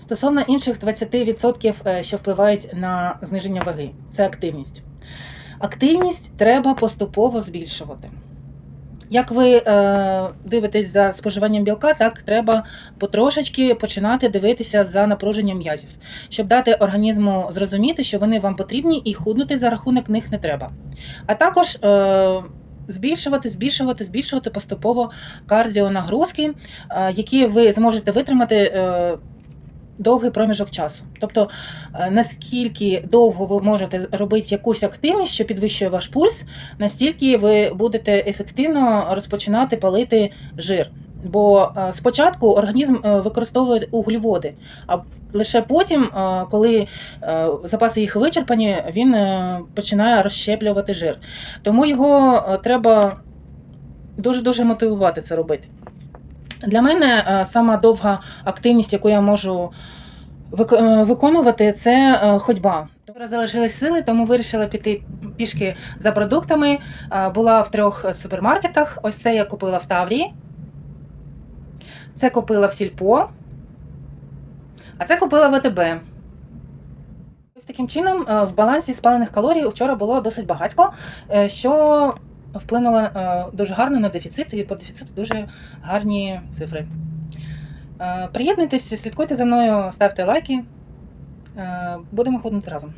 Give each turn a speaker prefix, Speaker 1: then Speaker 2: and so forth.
Speaker 1: Стосовно інших 20%, е, що впливають на зниження ваги, це активність. Активність треба поступово збільшувати. Як ви е, дивитесь за споживанням білка, так треба потрошечки починати дивитися за напруженням м'язів, щоб дати організму зрозуміти, що вони вам потрібні і худнути за рахунок них не треба. А також е, збільшувати, збільшувати, збільшувати поступово кардіонагрузки, е, які ви зможете витримати. Е, Довгий проміжок часу. Тобто, е, наскільки довго ви можете робити якусь активність, що підвищує ваш пульс, настільки ви будете ефективно розпочинати палити жир. Бо е, спочатку організм е, використовує углеводи, а лише потім, коли запаси їх вичерпані, він починає розщеплювати жир. Тому його треба дуже-дуже мотивувати це робити. Для мене е, сама довга активність, яку я можу е, виконувати, це е, ходьба. Вчора залишились сили, тому вирішила піти пішки за продуктами. Е, Була в трьох супермаркетах. Ось це я купила в Таврії. Це купила в Сільпо. А це купила в АТБ. Ось таким чином, е, в балансі спалених калорій вчора було досить багатько, е, що вплинуло е, дуже гарно на дефіцит, і по дефіциту дуже гарні цифри. Е, Приєднуйтесь, слідкуйте за мною, ставте лайки. Е, Будемо ходити разом.